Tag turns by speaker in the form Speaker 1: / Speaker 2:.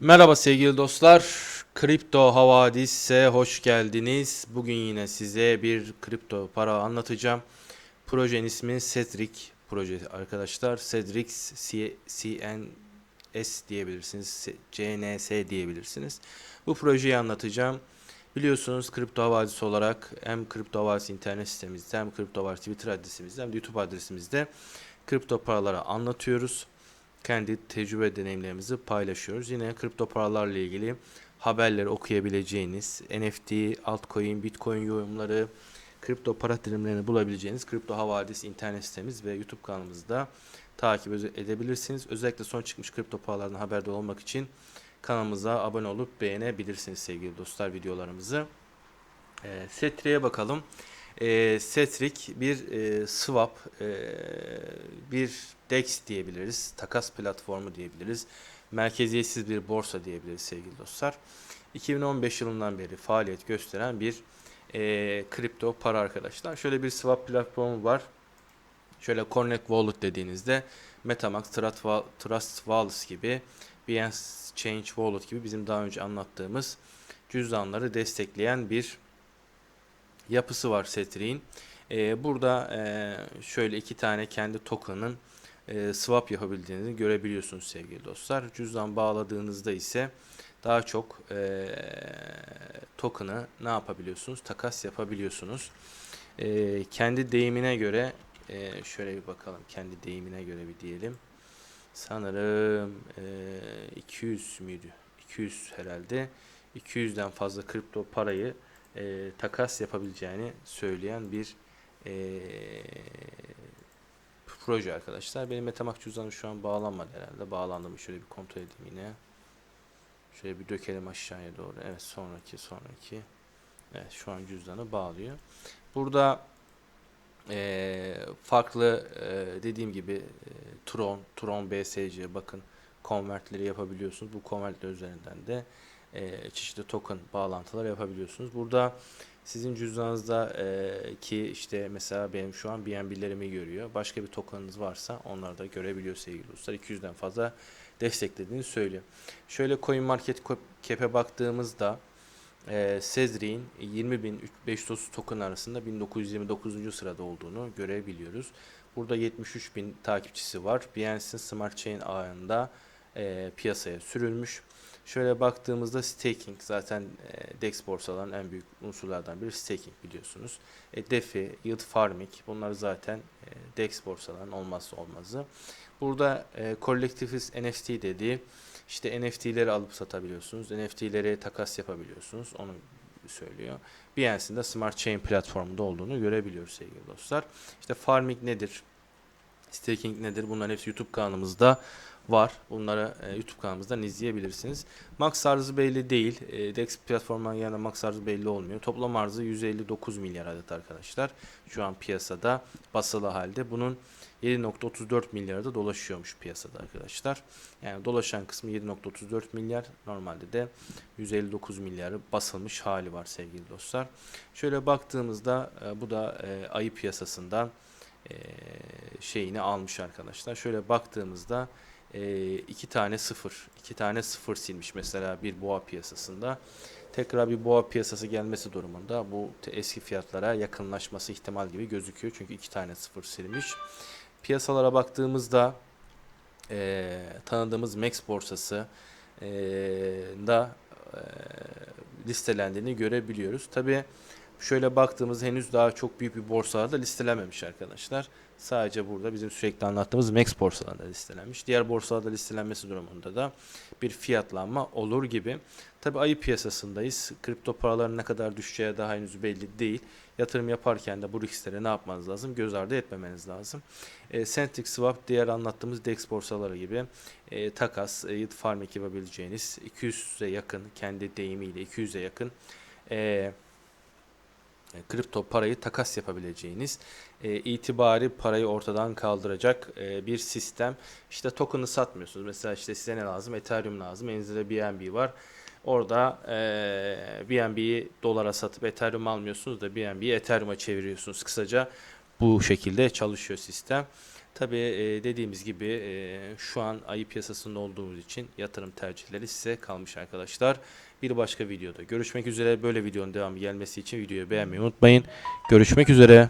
Speaker 1: Merhaba sevgili dostlar. Kripto Havadis'e hoş geldiniz. Bugün yine size bir kripto para anlatacağım. Projenin ismi Cedric projesi arkadaşlar. Cedric CNS diyebilirsiniz. CNS diyebilirsiniz. Bu projeyi anlatacağım. Biliyorsunuz Kripto Havadis olarak hem Kripto Havadis internet sitemizde hem Kripto Havadis Twitter adresimizde hem YouTube adresimizde kripto paraları anlatıyoruz kendi tecrübe deneyimlerimizi paylaşıyoruz. Yine kripto paralarla ilgili haberleri okuyabileceğiniz, NFT, altcoin, bitcoin yorumları, kripto para dilimlerini bulabileceğiniz Kripto Havadis internet sitemiz ve YouTube kanalımızda takip ede- edebilirsiniz. Özellikle son çıkmış kripto paralardan haberdar olmak için kanalımıza abone olup beğenebilirsiniz sevgili dostlar videolarımızı. E, Setri'ye bakalım. E, Setrik bir e, swap, e, bir DEX diyebiliriz, takas platformu diyebiliriz, merkeziyetsiz bir borsa diyebiliriz sevgili dostlar. 2015 yılından beri faaliyet gösteren bir e, kripto para arkadaşlar. Şöyle bir swap platformu var. Şöyle Connect Wallet dediğinizde Wa- Trust Wallet gibi, Binance Change Wallet gibi bizim daha önce anlattığımız cüzdanları destekleyen bir yapısı var Setri'nin. Ee, burada e, şöyle iki tane kendi token'ın e, swap yapabildiğinizi görebiliyorsunuz sevgili dostlar. Cüzdan bağladığınızda ise daha çok e, token'ı ne yapabiliyorsunuz? Takas yapabiliyorsunuz. E, kendi deyimine göre e, şöyle bir bakalım. Kendi deyimine göre bir diyelim. Sanırım e, 200 müydü? 200 herhalde. 200'den fazla kripto parayı e, takas yapabileceğini söyleyen bir e, proje arkadaşlar. Benim Metamask cüzdanım şu an bağlanmadı herhalde. Bağlandı mı? Şöyle bir kontrol edeyim yine. Şöyle bir dökelim aşağıya doğru. Evet sonraki sonraki. Evet şu an cüzdanı bağlıyor. Burada e, farklı e, dediğim gibi e, Tron, Tron BSC bakın konvertleri yapabiliyorsunuz. Bu konvertler üzerinden de e, çeşitli token bağlantılar yapabiliyorsunuz. Burada sizin cüzdanınızda e, ki işte mesela benim şu an BNB'lerimi görüyor. Başka bir tokenınız varsa onları da görebiliyor sevgili dostlar. 200'den fazla desteklediğini söylüyor. Şöyle CoinMarketCap'e baktığımızda e, Cezri'nin 20.530 token arasında 1929. sırada olduğunu görebiliyoruz. Burada 73.000 takipçisi var. Binance'in Smart Chain ağında e, piyasaya sürülmüş. Şöyle baktığımızda staking zaten e, DEX borsaların en büyük unsurlardan biri staking biliyorsunuz. E, DeFi, yield farming bunlar zaten e, DEX borsaların olmazsa olmazı. Burada e, Collectivist NFT dediği işte NFT'leri alıp satabiliyorsunuz. NFT'leri takas yapabiliyorsunuz. Onu söylüyor. Binance'in de Smart Chain platformunda olduğunu görebiliyoruz sevgili dostlar. İşte farming nedir? Staking nedir? Bunların hepsi YouTube kanalımızda var. Bunları e, YouTube kanalımızdan izleyebilirsiniz. Max arzı belli değil. E, DEX platformundan yana max arzı belli olmuyor. Toplam arzı 159 milyar adet arkadaşlar. Şu an piyasada basılı halde. Bunun 7.34 milyarı da dolaşıyormuş piyasada arkadaşlar. Yani dolaşan kısmı 7.34 milyar. Normalde de 159 milyarı basılmış hali var sevgili dostlar. Şöyle baktığımızda e, bu da e, ayı piyasasından e, şeyini almış arkadaşlar. Şöyle baktığımızda e, iki tane sıfır, iki tane sıfır silmiş mesela bir boğa piyasasında. Tekrar bir boğa piyasası gelmesi durumunda bu eski fiyatlara yakınlaşması ihtimal gibi gözüküyor. Çünkü iki tane sıfır silmiş. Piyasalara baktığımızda e, tanıdığımız Max borsası e, da e, listelendiğini görebiliyoruz. Tabi şöyle baktığımız henüz daha çok büyük bir borsalarda listelenmemiş arkadaşlar. Sadece burada bizim sürekli anlattığımız Max borsalarında listelenmiş. Diğer borsalarda listelenmesi durumunda da bir fiyatlanma olur gibi. Tabi ayı piyasasındayız. Kripto paraların ne kadar düşeceği daha henüz belli değil. Yatırım yaparken de bu risklere ne yapmanız lazım? Göz ardı etmemeniz lazım. E, Centric Swap diğer anlattığımız DEX borsaları gibi e, takas, e, farming yapabileceğiniz 200'e yakın kendi deyimiyle 200'e yakın e, kripto parayı takas yapabileceğiniz e, itibari parayı ortadan kaldıracak e, bir sistem. İşte token'ı satmıyorsunuz. Mesela işte size ne lazım? Ethereum lazım. Elinizde de BNB var. Orada e, BNB'yi dolara satıp Ethereum almıyorsunuz da BNB'yi Ethereum'a çeviriyorsunuz. Kısaca bu şekilde çalışıyor sistem. Tabii e, dediğimiz gibi e, şu an ayı piyasasında olduğumuz için yatırım tercihleri size kalmış arkadaşlar. Bir başka videoda görüşmek üzere. Böyle videonun devamı gelmesi için videoyu beğenmeyi unutmayın. Görüşmek üzere.